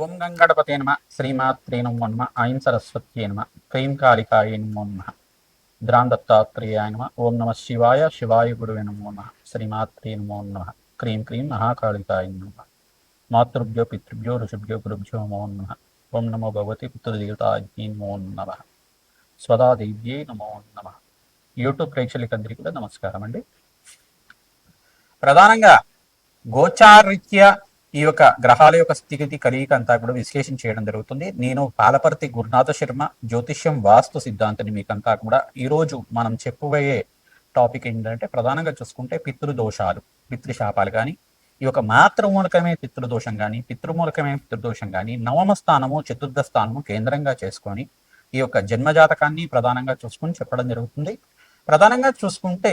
ఓం గంగణపతే నమ. శ్రీమాత్రే నమో నమ. ఐం సరస్వత్యే నమ. క్రీం కాళికాయ నమో నమ. ద్రాం దత్తాత్రేయాయ నమ. ఓం నమ శివాయ శివాయ గురువే నమో నమ. శ్రీమాత్రే నమో నమ. క్రీం క్రీం మహాకాళికాయ నమ మాతృభ్యో పితృభ్యో ఋషిభ్యో గురుభ్యో నమో నమ. ఓం నమో భగవతి పితృదేవతాజ్ఞే నమో నమ. స్వదాదేవ్యే నమో నమ. యూట్యూబ్ ప్రేక్షకులందరికీ కూడా నమస్కారం అండి. ప్రధానంగా గోచారీత్యా ఈ యొక్క గ్రహాల యొక్క స్థితిగతి కలియిక అంతా కూడా విశ్లేషణ చేయడం జరుగుతుంది. నేను పాలపర్తి గురునాథ శర్మ జ్యోతిష్యం వాస్తు సిద్ధాంతాన్ని మీకంతా కూడా ఈరోజు మనం చెప్పబోయే టాపిక్ ఏంటంటే ప్రధానంగా చూసుకుంటే పితృదోషాలు పితృశాపాలు కానీ ఈ యొక్క మాతృమూలకమే పితృదోషం కానీ పితృమూలకమే పితృదోషం కానీ నవమ స్థానము చతుర్థ స్థానము కేంద్రంగా చేసుకొని ఈ యొక్క జన్మజాతకాన్ని ప్రధానంగా చూసుకొని చెప్పడం జరుగుతుంది. ప్రధానంగా చూసుకుంటే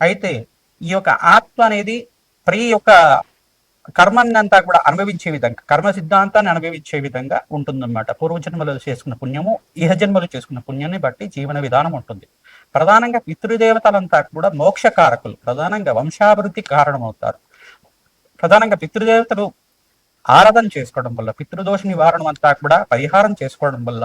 అయితే ఈ యొక్క ఆత్మ అనేది ప్రతి యొక్క కర్మాన్ని అంతా కూడా అనుభవించే విధంగా కర్మ సిద్ధాంతాన్ని అనుభవించే విధంగా ఉంటుందన్నమాట. పూర్వజన్మలో చేసుకున్న పుణ్యము ఇహ జన్మలో చేసుకున్న పుణ్యాన్ని బట్టి జీవన విధానం ఉంటుంది. ప్రధానంగా పితృదేవతలంతా కూడా మోక్షకారకులు ప్రధానంగా వంశాభివృద్ధి కారణమవుతారు. ప్రధానంగా పితృదేవతలు ఆరాధన చేసుకోవడం వల్ల పితృదోష నివారణ అంతా కూడా పరిహారం చేసుకోవడం వల్ల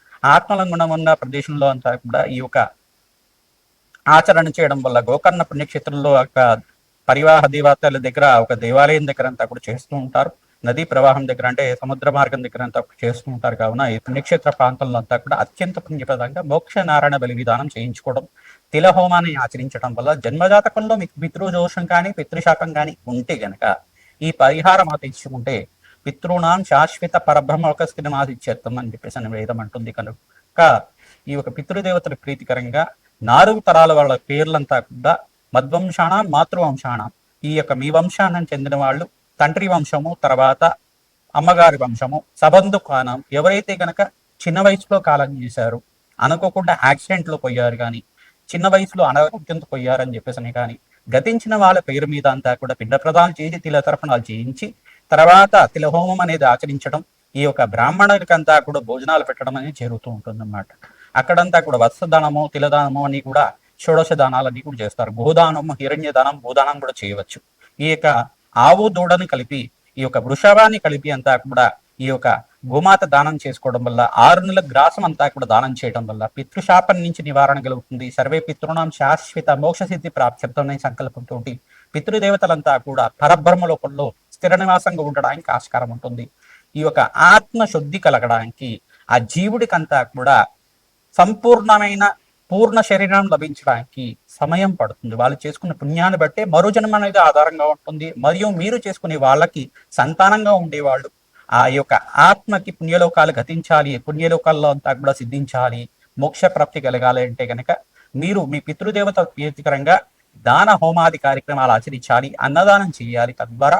ఆత్మలంగుణమున్న ఉన్న ప్రదేశంలో అంతా కూడా ఈ యొక్క ఆచరణ చేయడం వల్ల గోకర్ణ పుణ్యక్షేత్రంలో ఒక పరివాహ దేవతల దగ్గర ఒక దేవాలయం దగ్గర అంతా కూడా చేస్తూ ఉంటారు. నదీ ప్రవాహం దగ్గర అంటే సముద్ర మార్గం దగ్గర అంతా చేస్తూ ఉంటారు. కావున ఈ పుణ్యక్షేత్ర ప్రాంతంలో అంతా కూడా అత్యంత పుణ్యప్రదంగా మోక్ష నారాయణ బలి విధానం చేయించుకోవడం తిల హోమాన్ని ఆచరించడం వల్ల జన్మజాతకంలో మీకు పితృదోషం కానీ పితృశాపం కానీ ఉంటే గనక ఈ పరిహారం ఆచరించుకుంటే పితృణాం శాశ్వత పరబ్రహ్మ స్థితిమాదిచ్చేత్తం అని చెప్పేసి అని వేదం అంటుంది కనుక. ఈ యొక్క పితృదేవతల ప్రీతికరంగా నాలుగు తరాల వాళ్ళ పేర్లంతా కూడా మద్వంశాణ మాతృవంశాణ ఈ యొక్క మీ వంశానం చెందిన వాళ్ళు తండ్రి వంశము తర్వాత అమ్మగారి వంశము సబంధు కానం ఎవరైతే గనక చిన్న వయసులో కాలం చేశారు అనుకోకుండా యాక్సిడెంట్లో పోయారు కానీ చిన్న వయసులో అనారోగ్యంతో పోయారని చెప్పేసి కానీ గతించిన వాళ్ళ పేరు మీద అంతా కూడా పిండ ప్రదానం చేసి తిల తర్పణాలు చేయించి తర్వాత తిలహోమం అనేది ఆచరించడం ఈ యొక్క బ్రాహ్మణులకంతా కూడా భోజనాలు పెట్టడం అనేది జరుగుతూ ఉంటుంది అన్నమాట అక్కడంతా కూడా వత్సదానము తిలదానము అని కూడా షోడశ దానాలన్నీ కూడా చేస్తారు. గోదానము హిరణ్య దానం భూదానం కూడా చేయవచ్చు. ఈ యొక్క ఆవు దూడని కలిపి ఈ యొక్క వృషభాన్ని కలిపి అంతా కూడా ఈ యొక్క గోమాత దానం చేసుకోవడం వల్ల ఆరు నెలల గ్రాసం అంతా కూడా దానం చేయడం వల్ల పితృశాపం నుంచి నివారణ కలుగుతుంది. సర్వే పితృణం శాశ్వత మోక్ష సిద్ధి ప్రాప్త్యర్థం సంకల్పంతో పితృదేవతలంతా కూడా పరబ్రహ్మ లోపంలో స్థిర నివాసంగా ఉండడానికి ఆస్కారం ఉంటుంది. ఈ యొక్క ఆత్మ శుద్ధి కలగడానికి ఆ జీవుడికంతా కూడా సంపూర్ణమైన పూర్ణ శరీరం లభించడానికి సమయం పడుతుంది. వాళ్ళు చేసుకున్న పుణ్యాన్ని బట్టే మరో జన్మ అనేది ఆధారంగా ఉంటుంది. మరియు మీరు చేసుకునే వాళ్ళకి సంతానంగా ఉండేవాళ్ళు ఆ యొక్క ఆత్మకి పుణ్యలోకాలు గతించాలి పుణ్యలోకాల్లో అంతా కూడా సిద్ధించాలి మోక్ష ప్రాప్తి కలగాలి అంటే కనుక మీరు మీ పితృదేవత ప్రీతికరంగా దాన హోమాది కార్యక్రమాలు ఆచరించాలి అన్నదానం చేయాలి తద్వారా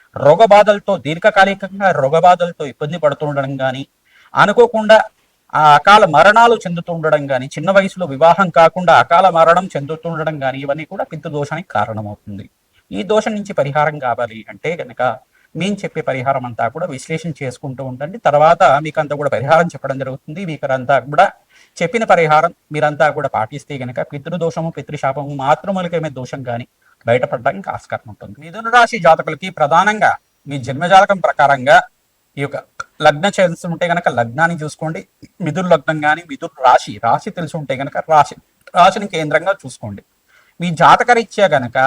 రోగబాధలతో దీర్ఘకాలికంగా రోగబాధలతో ఇబ్బంది పడుతుండడం కానీ అనుకోకుండా ఆ అకాల మరణాలు చెందుతుండడం కానీ చిన్న వయసులో వివాహం కాకుండా అకాల మరణం చెందుతుండడం కానీ ఇవన్నీ కూడా పితృదోషానికి కారణమవుతుంది. ఈ దోషం నుంచి పరిహారం కావాలి అంటే కనుక మేము చెప్పే పరిహారం అంతా కూడా విశ్లేషణ చేసుకుంటూ ఉండండి. తర్వాత మీకు అంతా కూడా పరిహారం చెప్పడం జరుగుతుంది. మీకు అంతా కూడా చెప్పిన పరిహారం మీరంతా కూడా పాటిస్తే కనుక పితృదోషము పితృశాపము మాతృమూలికమే దోషం కానీ బయటపడడానికి ఆస్కారం ఉంటుంది. మిథున రాశి జాతకులకి ప్రధానంగా మీ జన్మజాతకం ప్రకారంగా ఈ యొక్క లగ్న చేసి ఉంటే కనుక లగ్నాన్ని చూసుకోండి. మిథున లగ్నం కానీ మిథున రాశి రాశి తెలిసి ఉంటే కనుక రాశి రాశిని కేంద్రంగా చూసుకోండి. మీ జాతకరీత్యా గనక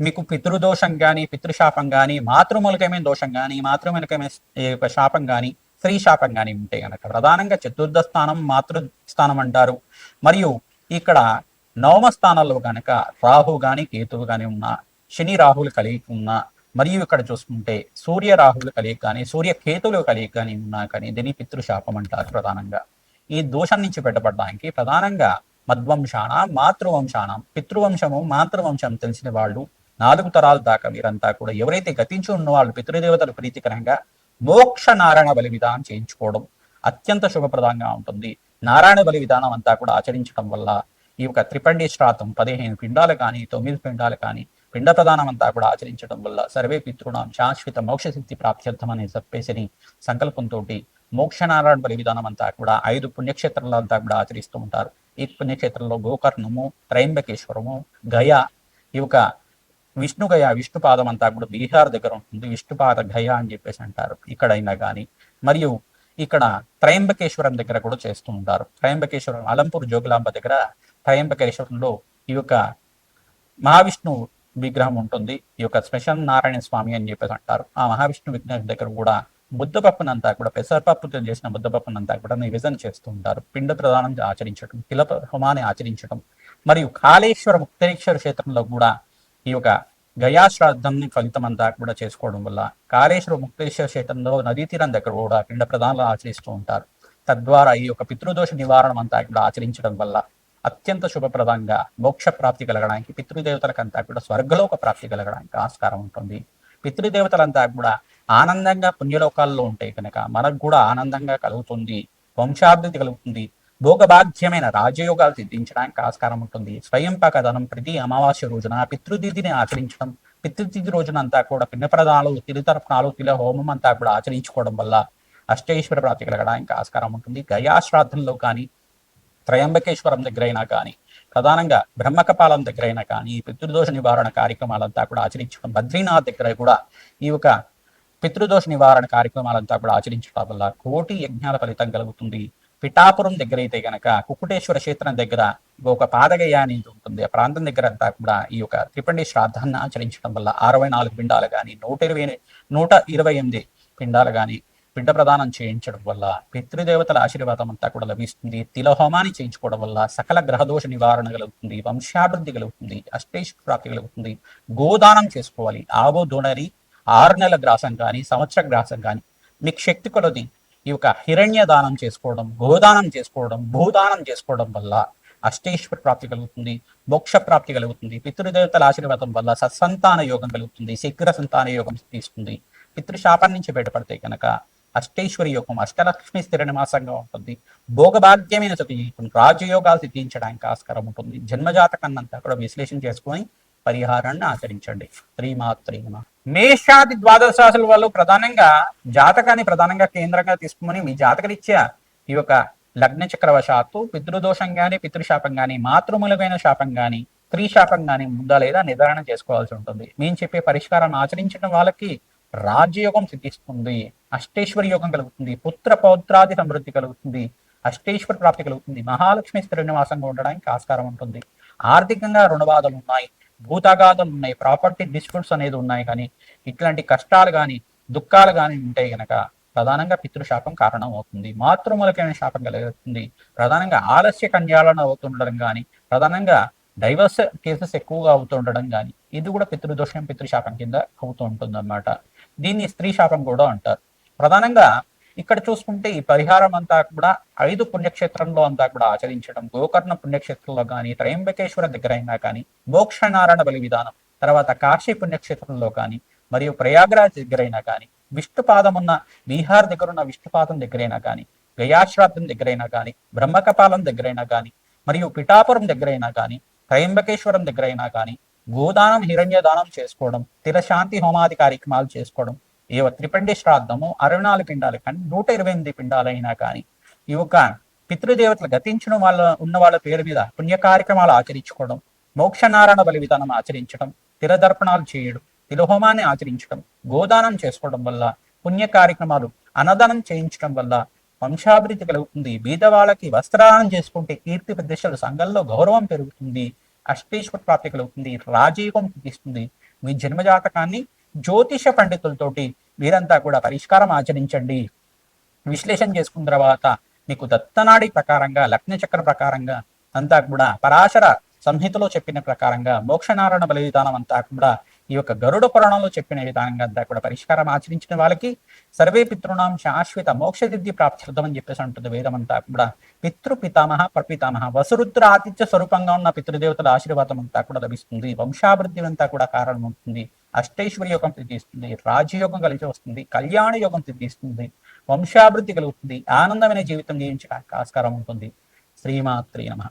మీకు పితృదోషం కానీ పితృశాపం కానీ మాతృమూలకమైన దోషం కానీ మాతృమూలకమైన శాపం కానీ స్త్రీ శాపం కానీ ఉంటే గనక ప్రధానంగా చతుర్థ స్థానం మాతృ స్థానం అంటారు. మరియు ఇక్కడ నవమ స్థానాల్లో కనుక రాహు గాని కేతువు గాని ఉన్న శని రాహులు కలిగి ఉన్న మరియు ఇక్కడ చూసుకుంటే సూర్య రాహులు కలిగి కానీ సూర్య కేతువులు కలిగి కానీ ఉన్నా కానీ దీని పితృశాపం అంటారు ప్రధానంగా. ఈ దోషం నుంచి పెట్టబడడానికి ప్రధానంగా మద్వంశాన మాతృవంశానం పితృవంశము మాతృవంశం తెలిసిన వాళ్ళు నాలుగు తరాల దాకా మీరంతా కూడా ఎవరైతే గతించి ఉన్న వాళ్ళు పితృదేవతలు ప్రీతికరంగా మోక్ష నారాయణ బలి విధానం చేయించుకోవడం అత్యంత శుభప్రదంగా ఉంటుంది. నారాయణ బలి విధానం అంతా కూడా ఆచరించడం వల్ల ఈ యొక్క త్రిపండి శ్రాతం పదిహేను పిండాలు కానీ తొమ్మిది పిండాలు కానీ పిండ ప్రధానం అంతా కూడా ఆచరించడం వల్ల సర్వే పితృణం శాశ్వత మోక్ష సిద్ధి ప్రాప్త్యర్థం అనే చెప్పేసి సంకల్పంతో మోక్షనారాయణ బలి విధానం అంతా కూడా ఐదు పుణ్యక్షేత్రాలంతా కూడా ఆచరిస్తూ ఉంటారు. ఈ పుణ్యక్షేత్రంలో గోకర్ణము త్రయంబకేశ్వరము గయ ఈ యొక్క విష్ణుగయ విష్ణుపాదం అంతా కూడా బీహార్ దగ్గర ఉంటుంది. విష్ణుపాద గయ అని చెప్పేసి అంటారు ఇక్కడైనా కానీ. మరియు ఇక్కడ త్రయంబకేశ్వరం దగ్గర కూడా చేస్తూ ఉంటారు. త్రయంబకేశ్వరం అలంపూర్ జోగులాంబ దగ్గర త్రయంబకేశ్వరంలో ఈ యొక్క మహావిష్ణువు విగ్రహం ఉంటుంది. ఈ యొక్క శ్మశాన నారాయణ స్వామి అని చెప్పేసి అంటారు. ఆ మహావిష్ణు విగ్రహం దగ్గర కూడా ముద్దపప్పునంతా కూడా పెసరపప్పుతో చేసిన ముద్దపప్పునంతా కూడా నివేదన చేస్తూ ఉంటారు. పిండ ప్రదానం ఆచరించడం తిల హోమాన్ని ఆచరించడం మరియు కాళేశ్వర ముక్తేశ్వర క్షేత్రంలో కూడా ఈ యొక్క గయాశ్రాద్ధంని ఫలితం అంతా కూడా చేసుకోవడం వల్ల కాళేశ్వర ముక్తేశ్వర క్షేత్రంలో నదీ తీరం దగ్గర కూడా పిండ ప్రదానాలు ఆచరిస్తూ ఉంటారు. తద్వారా ఈ యొక్క పితృదోష నివారణ అంతా కూడా ఆచరించడం వల్ల అత్యంత శుభప్రదంగా మోక్ష ప్రాప్తి కలగడానికి పితృదేవతలకంతా కూడా స్వర్గలోక ప్రాప్తి కలగడానికి ఆస్కారం ఉంటుంది. పితృదేవతలంతా కూడా ఆనందంగా పుణ్యలోకాల్లో ఉంటాయి కనుక మనకు కూడా ఆనందంగా కలుగుతుంది వంశాభివృద్ధి కలుగుతుంది భోగభాగ్యమైన రాజయోగాలు సిద్ధించడానికి ఆస్కారం ఉంటుంది. స్వయం పకదనం ప్రతి అమావాస్య రోజున పితృతిథిని ఆచరించడం పితృతిథి రోజున అంతా కూడా పిన్నప్రదానాలు తిరుతర్పణాలు తిల హోమం అంతా కూడా ఆచరించుకోవడం వల్ల అష్టేశ్వర ప్రాప్తి కలగడానికి ఆస్కారం ఉంటుంది. గయాశ్రాద్ధంలో కానీ త్రయంబకేశ్వరం దగ్గరైనా కానీ ప్రధానంగా బ్రహ్మకపాలం దగ్గరైనా కానీ పితృదోష నివారణ కార్యక్రమాలంతా కూడా ఆచరించడం బద్రీనాథ్ దగ్గర కూడా ఈ యొక్క పితృదోష నివారణ కార్యక్రమాలంతా కూడా ఆచరించడం వల్ల కోటి యజ్ఞాల ఫలితం కలుగుతుంది. పిఠాపురం దగ్గర అయితే గనక కుకుటేశ్వర క్షేత్రం దగ్గర ఒక పాదగయ అనేది ఉంటుంది. ఆ ప్రాంతం దగ్గర అంతా కూడా ఈ యొక్క త్రిపండి శ్రాద్ధాన్ని ఆచరించడం వల్ల అరవై నాలుగు పిండాలు కానీ నూట ఇరవై నూట ఇరవై ఎనిమిది పిండాలు కానీ పిండ ప్రదానం చేయించడం వల్ల పితృదేవతల ఆశీర్వాదం అంతా కూడా లభిస్తుంది. తిలహోమాన్ని చేయించుకోవడం వల్ల సకల గ్రహదోష నివారణ కలుగుతుంది వంశాభివృద్ధి కలుగుతుంది అష్టేష్ ప్రాప్తి కలుగుతుంది. గోదానం చేసుకోవాలి. ఆవో దోనరి ఆరు నెలల గ్రాసం కానీ సంవత్సర గ్రాసం కానీ మీకు శక్తి కొలది. ఈ యొక్క హిరణ్య దానం చేసుకోవడం గోదానం చేసుకోవడం భూదానం చేసుకోవడం వల్ల అష్టేశ్వర ప్రాప్తి కలుగుతుంది మోక్ష ప్రాప్తి కలుగుతుంది. పితృదేవతల ఆశీర్వాదం వల్ల సత్సంతాన యోగం కలుగుతుంది శీఘ్ర సంతాన యోగం తీస్తుంది. పితృశాపం నుంచి బయటపడితే కనుక అష్టేశ్వరి యోగం అష్టలక్ష్మి స్థిరణమాసంగా ఉంటుంది. భోగభాగ్యమైన సతి రాజయోగాలు సిద్ధించడానికి ఆస్కారం ఉంటుంది. జన్మజాతకాన్నంతా కూడా విశ్లేషణ చేసుకొని పరిహారాన్ని ఆచరించండి. శ్రీమాత్రి మేషాది ద్వాదశ రాశుల వాళ్ళు ప్రధానంగా జాతకాన్ని ప్రధానంగా కేంద్రంగా తీసుకుని మీ జాతకరీత్యా ఈ యొక్క లగ్న చక్రవశాత్తు పితృదోషం గాని పితృశాపం గాని మాతృమూలమైన శాపం గాని స్త్రీ శాపం గాని ముందా లేదా నిర్ధారణ చేసుకోవాల్సి ఉంటుంది. మేము చెప్పే పరిష్కారాన్ని ఆచరించిన వాళ్ళకి రాజ్యయోగం సిద్ధిస్తుంది అష్టేశ్వరి యోగం కలుగుతుంది పుత్ర పౌత్రాది సమృద్ధి కలుగుతుంది అష్టేశ్వర ప్రాప్తి కలుగుతుంది మహాలక్ష్మి శ్రీనివాసంగా ఉండడానికి ఆస్కారం ఉంటుంది. ఆర్థికంగా రుణబాధలు ఉన్నాయి భూతగాథలు ఉన్నాయి ప్రాపర్టీ డిస్ప్యూట్స్ అనేది ఉన్నాయి కానీ ఇట్లాంటి కష్టాలు కానీ దుఃఖాలు కానీ ఉంటే కనుక ప్రధానంగా పితృశాపం కారణం అవుతుంది. మాతృమూలకమైన శాపం కలుగుతుంది ప్రధానంగా ఆలస్య కన్యాలను అవుతుండడం కానీ ప్రధానంగా డైవర్స్ కేసెస్ ఎక్కువగా అవుతుండడం కానీ ఇది కూడా పితృదోషం పితృశాపం కింద అవుతూ ఉంటుంది అన్నమాట దీన్ని స్త్రీ శాపం కూడా అంటారు. ప్రధానంగా ఇక్కడ చూసుకుంటే ఈ పరిహారం అంతా కూడా ఐదు పుణ్యక్షేత్రంలో అంతా కూడా ఆచరించడం గోకర్ణ పుణ్యక్షేత్రంలో కానీ త్రయంబకేశ్వర దగ్గర అయినా కానీ మోక్షనారాయణ బలి విధానం తర్వాత కాశీ పుణ్యక్షేత్రంలో కానీ మరియు ప్రయాగరాజ్ దగ్గరైనా కానీ విష్ణుపాదం ఉన్న బీహార్ దగ్గర ఉన్న విష్ణుపాదం దగ్గరైనా కానీ గయాశ్రాద్ధం దగ్గరైనా కానీ బ్రహ్మకపాలం దగ్గరైనా కానీ మరియు పిఠాపురం దగ్గరైనా కానీ త్రయంబకేశ్వరం దగ్గరైనా కానీ గోదానం హిరణ్య దానం చేసుకోవడం తిలశాంతి హోమాది కార్యక్రమాలు చేసుకోవడం ఏ త్రిపండి శ్రాద్ధము అరవై నాలుగు పిండాలు కానీ నూట ఇరవై ఎనిమిది పిండాలైనా కానీ ఈ యొక్క పితృదేవతలు గతించిన వాళ్ళ ఉన్న వాళ్ళ పేరు మీద పుణ్య కార్యక్రమాలు ఆచరించుకోవడం మోక్షనారాయణ బలి విధానం ఆచరించడం తిరదర్పణాలు చేయడం తిలహోమాన్ని ఆచరించడం గోదానం చేసుకోవడం వల్ల పుణ్య కార్యక్రమాలు అన్నదానం చేయించడం వల్ల వంశాభివృద్ధి కలుగుతుంది. బీదవాళ్ళకి వాళ్ళకి చేసుకుంటే కీర్తి ప్రదేశాలు సంఘంలో గౌరవం పెరుగుతుంది. అష్టేశ్వర ప్రాప్తి కలుగుతుంది రాజయోగం సిద్ధిస్తుంది. మీ జన్మజాతకాన్ని జ్యోతిష పండితులతోటి మీరంతా కూడా పరిష్కారం ఆచరించండి. విశ్లేషణ చేసుకున్న తర్వాత మీకు దత్తనాడి ప్రకారంగా లగ్న చక్ర ప్రకారంగా అంతా కూడా పరాశర సంహితలో చెప్పిన ప్రకారంగా మోక్షనారాయణ బలి విధానం అంతా కూడా ఈ యొక్క గరుడ పురాణంలో చెప్పిన విధానంగా అంతా కూడా పరిష్కారం ఆచరించిన వాళ్ళకి సర్వే పితృణాం శాశ్వత మోక్ష సిద్ధి ప్రాప్తిర్థం అని చెప్పేసి ఉంటుంది వేదం అంతా కూడా. పితృ పితామహ ప్రపితామహ. వసురుద్ర ఆతిథ్య స్వరూపంగా ఉన్న పితృదేవతల ఆశీర్వాదం అంతా కూడా లభిస్తుంది. వంశాభివృద్ధి అంతా కూడా కారణం ఉంటుంది అష్టైశ్వర్య యోగం సిద్ధిస్తుంది. రాజయోగం కలిసి వస్తుంది. కళ్యాణ యోగం సిద్ధిస్తుంది. వంశాభివృద్ధి కలుగుతుంది. ఆనందమైన జీవితం జీవించడానికి ఆస్కారం ఉంటుంది. శ్రీమాత్రి నమ.